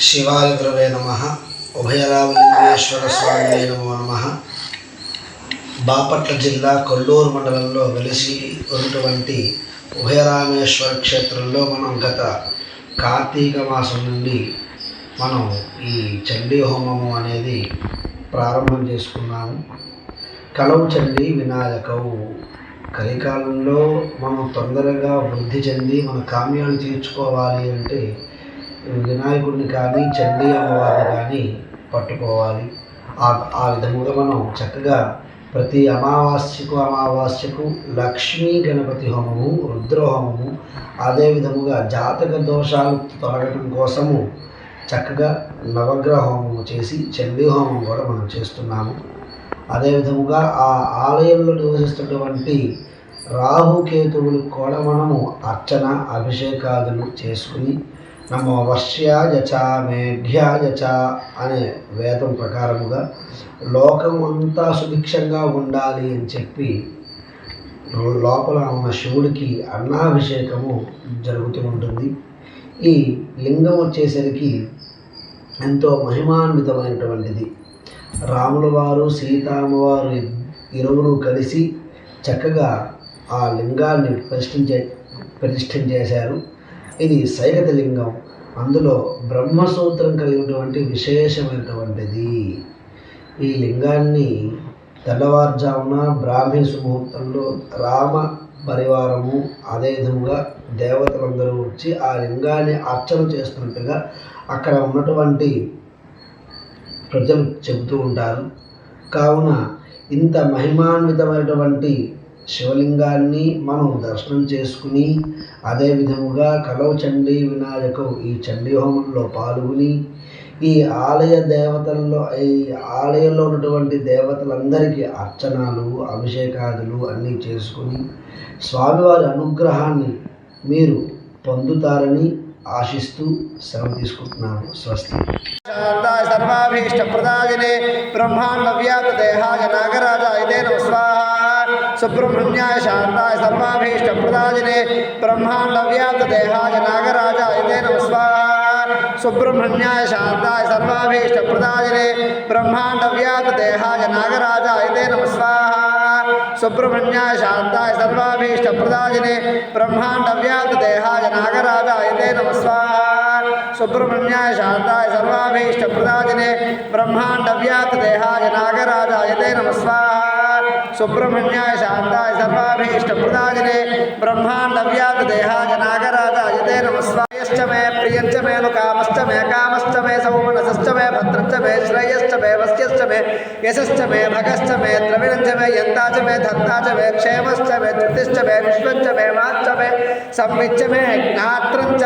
శివాయ గురవే నమ. ఉభయరామలింగేశ్వర స్వామి నమో నమ. బాపట్ల జిల్లా కొల్లూరు మండలంలో వెలిసి ఉన్నటువంటి ఉభయరామేశ్వర క్షేత్రంలో మనం గత కార్తీక మాసం నుండి మనం ఈ చండీ హోమము అనేది ప్రారంభం చేసుకున్నాము. కలవు చండి వినాయకవు. కలికాలంలో మనం తొందరగా వృద్ధి చెంది మన కామ్యాలు తీర్చుకోవాలి అంటే వినాయకుడిని కానీ చండీ అమ్మవారిని కానీ పట్టుకోవాలి. ఆ ఆ విధముగా మనం చక్కగా ప్రతి అమావాస్యకు అమావాస్యకు లక్ష్మీ గణపతి హోమము రుద్రహోమము అదేవిధముగా జాతక దోషాలు తొలగటం కోసము చక్కగా నవగ్రహ హోమము చేసి చండీ హోమం కూడా మనం చేస్తున్నాము. అదేవిధముగా ఆ ఆలయంలో నివసిస్తున్నటువంటి రాహుకేతువులకు కూడా మనము అర్చన అభిషేకాదులు చేసుకుని నమో వర్ష్యాయ చ మేఘ్యాయ చ అనే వేదం ప్రకారముగా లోకం అంతా సుభిక్షంగా ఉండాలి అని చెప్పి లోపల ఉన్న శివుడికి అన్నాభిషేకము జరుగుతూ ఉంటుంది. ఈ లింగం వచ్చేసరికి ఎంతో మహిమాన్వితమైనటువంటిది. రాముల వారు సీతామ్మవారు ఇరువురు కలిసి చక్కగా ఆ లింగాన్ని ప్రతిష్ఠించే ప్రతిష్ఠం చేశారు ఇది సైగత లింగం అందులో బ్రహ్మసూత్రం కలిగినటువంటి విశేషమైనటువంటిది. ఈ లింగాన్ని తెల్లవారుజామున బ్రాహ్మీ సుముహూర్తంలో రామ పరివారము అదే విధంగా దేవతలందరూ వచ్చి ఆ లింగాన్ని అర్చన చేస్తున్నట్టుగా అక్కడ ఉన్నటువంటి ప్రజలు చెబుతూ ఉంటారు. కావున ఇంత మహిమాన్వితమైనటువంటి శివలింగాన్ని మనం దర్శనం చేసుకుని అదే విధముగా కలవ చండీ వినాయకు ఈ చండీ హోమంలో పాల్గొని ఈ ఆలయ దేవతల్లో ఈ ఆలయంలో ఉన్నటువంటి దేవతలందరికీ అర్చనలు అభిషేకాదులు అన్నీ చేసుకుని స్వామివారి అనుగ్రహాన్ని మీరు పొందుతారని ఆశిస్తూ సెలవు తీసుకుంటున్నాను. స్వస్తి. సర్వాభీష్ట ప్రదాయనే బ్రహ్మాండ వ్యాప దేహాయ నాగరాజాయ सुब्रह्मण्याय शान्ताय सर्वाभीष्टप्रदाजिने ब्रह्माण्डव्याप्तदेहाय नागराजाय ते नमस्वाहा सुब्रह्मण्याय शान्ताय सर्वाभीष्टप्रदाजिने ब्रह्माण्डव्याप्तदेहाय नागराजाय ते नमस्वाहा सुब्रह्मण्याय शान्ताय सर्वाभीष्टप्रदाजिने ब्रह्माण्डव्याप्तदेहाय नागराजाय ते नमस्वाहा सुब्रह्मण्याय शान्ताय सर्वाभीष्टप्रदाजिने ब्रह्माण्डव्याप्तदेहाय नागराजाय ते नमस्वाहा నమ స్వాహా సుబ్రహ్మణ్యాయ శాంతాయ సర్వాభీష్టప్రదాయనే బ్రహ్మాండ వ్యాప్త దేహాయ నాగరాజాయ తే నమ స్వాహా సుబ్రహ్మణ్యాయ శాంతాయ సర్వాభీష్టప్రదాయనే బ్రహ్మాండ వ్యాప్త దేహాయ నాగరాజాయ తే నమ స్వాయశ్చ మే ప్రియంచ మే ను కామశ్చ మే కామశ్చ మే సౌమనసశ్చ మే భద్రశ్చ మే శ్రేయశ్చ మే వస్యశ్చ మే యశశ్చ మే భగశ్చ మే ద్రవిణంచ మే యంతాచ మే ధత్తాచ మే క్షేమశ్చ మే ధృతిశ్చ మే విశ్వంచ మే మాచ్చ మే సంవిచ్చ మే జ్ఞాత్రంచ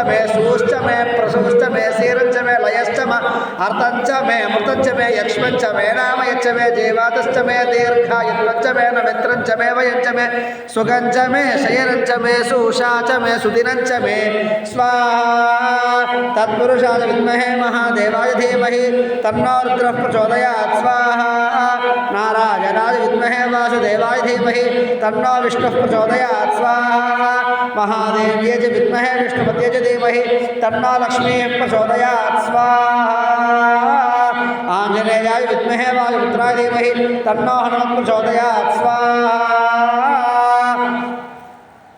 च मे देवातश्च मे दीर्घायुत्वच्च मे नमित्रं च मे वयं च मे सुगं च मे शयनं च मे सुषा च मे सुदिनं च मे। स्वाहा। तत्पुरुषाय विद्महे महादेवाय धीमहि। तन्नोरुद्रः प्रचोदयात्। स्वाहा। नारायणाय विद्महे वासुदेवाय धीमहि। तन्नो विष्णुः प्रचोदयात्। स्वाहा। महादेव्ये च विद्महे विष्णुपत्ये च धीमहि। तन्नो लक्ष्मीः प्रचोदयात्। स्वाहा। आञ्जनेयाय विद्महे वायुपुत्राय धीमहि तन्नो हनुमत्प्रचोदयात्। स्वाहा।